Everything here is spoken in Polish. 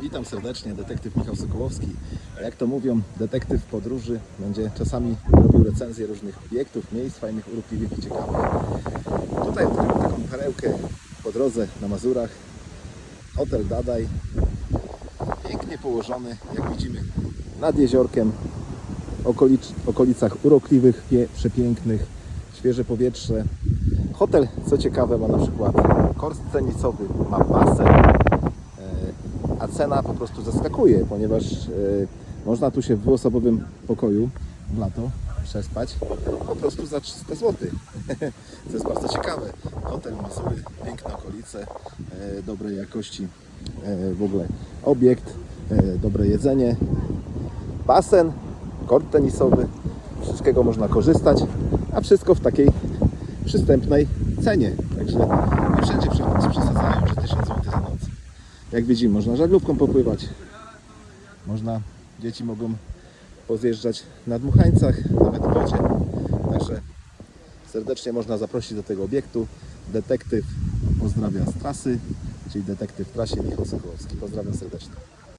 Witam serdecznie, detektyw Michał Sokołowski. Jak to mówią, detektyw podróży będzie czasami robił recenzję różnych obiektów, miejsc fajnych, urokliwych i ciekawych. Tutaj odkryłem taką perełkę po drodze na Mazurach. Hotel Dadaj. Pięknie położony, jak widzimy, nad jeziorkiem, okolic, okolicach urokliwych, przepięknych, świeże powietrze. Hotel, co ciekawe, ma na przykład kors tenisowy, ma basen, cena po prostu zaskakuje, ponieważ e, można tu się w dwuosobowym pokoju w lato przespać po prostu za 300 zł. To jest bardzo ciekawe. Hotel Mazury, piękne okolice, e, dobrej jakości e, w ogóle obiekt, dobre jedzenie, basen, kort tenisowy, wszystkiego można korzystać, a wszystko w takiej przystępnej cenie. Także nie wszędzie Jak widzimy, można żaglówką popływać, można, dzieci mogą pozjeżdżać na dmuchańcach, nawet w wodzie. Także serdecznie można zaprosić do tego obiektu. Detektyw pozdrawia z trasy, czyli detektyw trasie Michał Sokołowski. Pozdrawiam serdecznie.